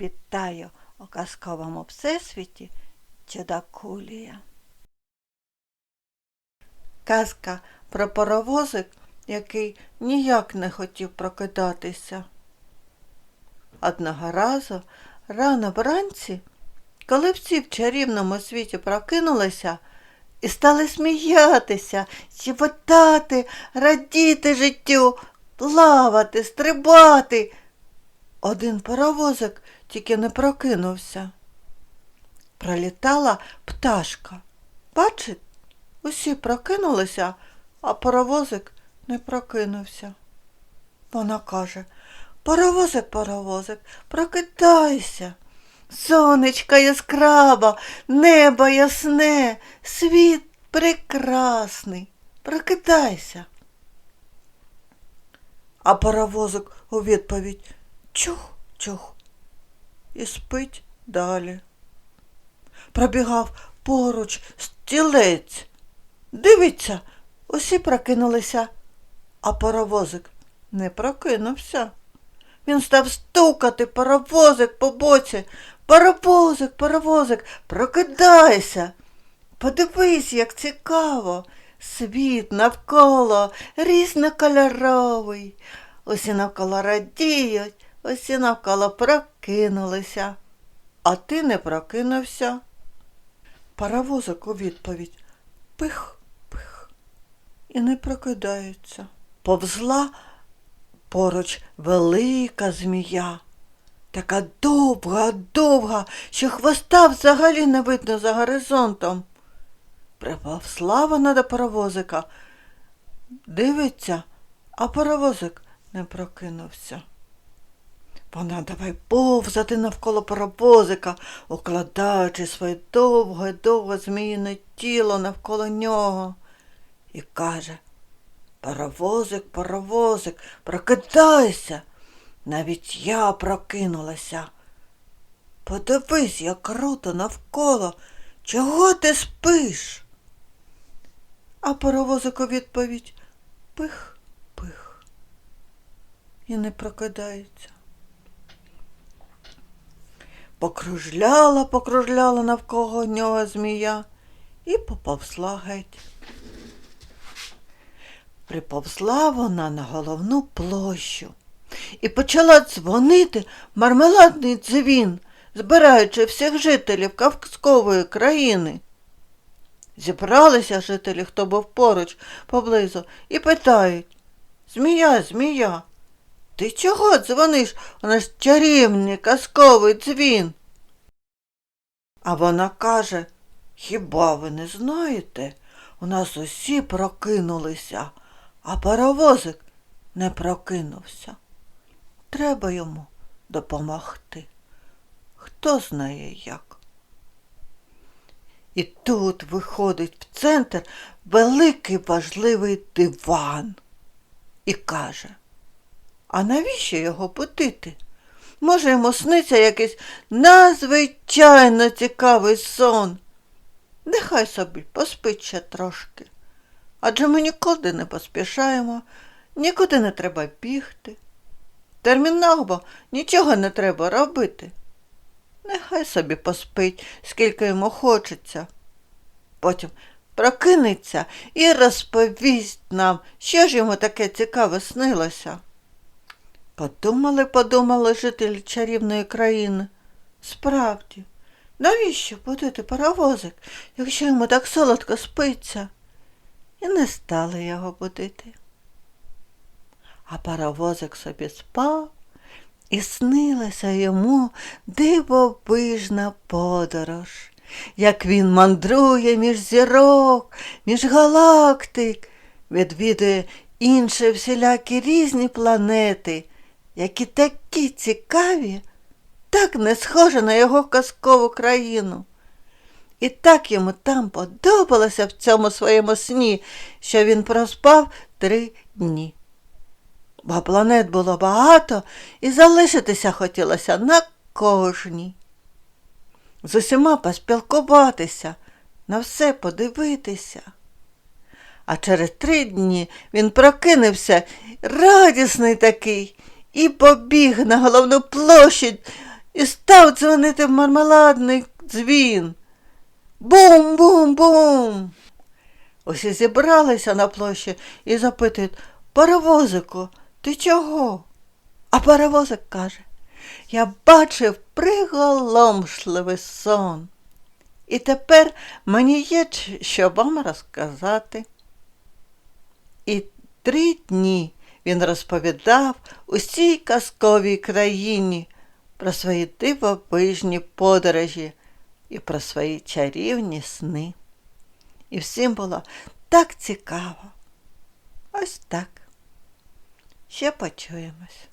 Вітаю у казковому всесвіті Чудакулія. Казка про паровозик, який ніяк не хотів прокидатися. Одного разу рано вранці, коли всі в чарівному світі прокинулися і стали сміятися, щебетати, радіти життю, плавати, стрибати. Один паровозик тільки не прокинувся. Пролітала пташка. Бачить, усі прокинулися, а паровозик не прокинувся. Вона каже, паровозик, паровозик, прокидайся. Сонечка яскрава, небо ясне, світ прекрасний. Прокидайся. А паровозик у відповідь чух, чух і спить далі. Пробігав поруч стілець. Дивиться, усі прокинулися, а паровозик не прокинувся. Він став стукати паровозик по боці. Паровозик, паровозик, прокидайся. Подивись, як цікаво. Світ навколо різнокольоровий. Усі навколо радіють, усі навколо прокинулися. А ти не прокинувся. Паровозик у відповідь пих, пих і не прокидається. Повзла поруч велика змія. Така довга, довга, що хвоста взагалі не видно за горизонтом. Приповзла вона до паровозика. Дивиться, а паровозик не прокинувся. Вона давай повзати навколо паровозика, укладаючи своє довге, довге зміїне тіло навколо нього. І каже Паровозик, паровозик, прокидайся. Навіть я прокинулася. Подивись, як круто навколо. Чого ти спиш? А паровозик у відповідь пих, пих. І не прокидається. Покружляла, покружляла навколо нього змія і поповзла геть. Приповзла вона на головну площу і почала дзвонити мармеладний дзвін, збираючи всіх жителів Кавказкової країни. Зібралися жителі, хто був поруч поблизу, і питають Змія, змія, ти чого дзвониш у наш чарівний казковий дзвін? А вона каже, хіба ви не знаєте? У нас усі прокинулися, а паровозик не прокинувся. Треба йому допомогти. Хто знає як. І тут виходить в центр великий важливий диван і каже, а навіщо його будити? Може, йому сниться якийсь надзвичайно цікавий сон. Нехай собі поспить ще трошки. Адже ми нікуди не поспішаємо, нікуди не треба бігти. Терміново нічого не треба робити. Нехай собі поспить, скільки йому хочеться. Потім прокинеться і розповість нам, що ж йому таке цікаве снилося. Подумали, подумали жителі чарівної країни. Справді, навіщо будити паровозик, якщо йому так солодко спиться? І не стали його будити. А паровозик собі спав, і снилася йому дивовижна подорож, як він мандрує між зірок, між галактик, відвідує інші всілякі різні планети, які такі цікаві, так не схожі на його казкову країну. І так йому там подобалося в цьому своєму сні, що він проспав три дні. Бо планет було багато і залишитися хотілося на кожній. З усіма поспілкуватися, на все подивитися. А через три дні він прокинувся, радісний такий, і побіг на головну площадь і став дзвонити в мармеладний дзвін. Бум-бум-бум. Усі зібралися на площі і запитують Паровозику, ти чого? А паровозик каже, я бачив приголомшливий сон. І тепер мені є що вам розказати. І три дні він розповідав усій казковій країні про свої дивовижні подорожі і про свої чарівні сни. І всім було так цікаво. Ось так. Ще почуємось.